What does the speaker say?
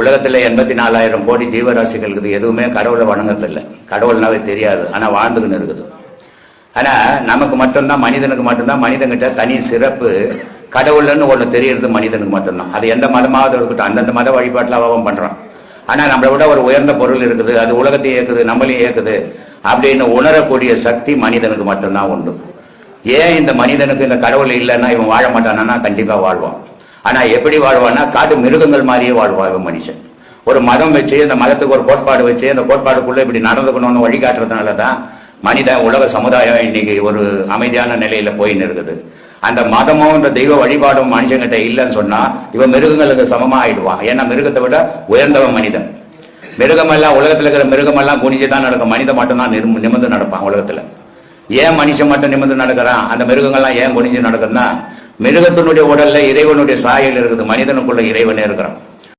உலகத்தில் எண்பத்தி நாலாயிரம் கோடி ஜீவராசிகள் இருக்குது எதுவுமே கடவுளை வணங்குறதில்ல. கடவுள்னாவே தெரியாது. ஆனால் வாழ்ந்துக்கின்னு இருக்குது. ஆனால் நமக்கு மட்டும்தான் மனிதனுக்கு மட்டும்தான் மனிதன்கிட்ட தனி சிறப்பு. கடவுள்னு ஒன்று தெரியறது மனிதனுக்கு மட்டும்தான். அது எந்த மதமாவது இருக்கட்டும் அந்தந்த மத வழிபாட்டில் அவன் பண்ணுறான் ஆனால் நம்மளை விட ஒரு உயர்ந்த பொருள் இருக்குது. அது உலகத்தை இயக்குது நம்மளையும் இயக்குது அப்படின்னு உணரக்கூடிய சக்தி மனிதனுக்கு மட்டும்தான் உண்டு. ஏன் இந்த மனிதனுக்கு இந்த கடவுள் இல்லைன்னா இவன் வாழ மாட்டானா கண்டிப்பாக வாழ்வான். ஆனால் எப்படி வாழ்வான்னா காட்டு மிருகங்கள் மாதிரியே வாழ்வாங்க இவன் மனுஷன். ஒரு மதம் வச்சு இந்த மதத்துக்கு ஒரு கோட்பாடு வச்சு அந்த கோட்பாடுக்குள்ள இப்படி நடந்துக்கணும்னு வழிகாட்டுறதுனால தான் மனித உலக சமுதாயம் இன்னைக்கு ஒரு அமைதியான நிலையில போயின்னு இருக்குது அந்த மதமும் இந்த தெய்வ வழிபாடும் மனுஷங்கிட்ட இல்லைன்னு சொன்னா இவன் மிருகங்களுக்கு சமமா ஆயிடுவான் ஏன்னா மிருகத்தை விட உயர்ந்தவன் மனிதன். மிருகமெல்லாம் உலகத்துல இருக்கிற மிருகமெல்லாம் குனிஞ்சு தான் நடக்கும். மனிதன் மட்டும்தான் நிரும் நிமிர்ந்து நடப்பான் உலகத்துல. ஏன் மனுஷன் மட்டும் நிமிர்ந்து நடக்கிறான்? அந்த மிருகங்கள்லாம் ஏன் குனிஞ்சு நடக்குதுன்னா மிருகத்தினுடைய உடல்ல இறைவனுடைய சாயல் இருக்குது மனிதனுக்குள்ள இறைவனே இருக்கிறான்.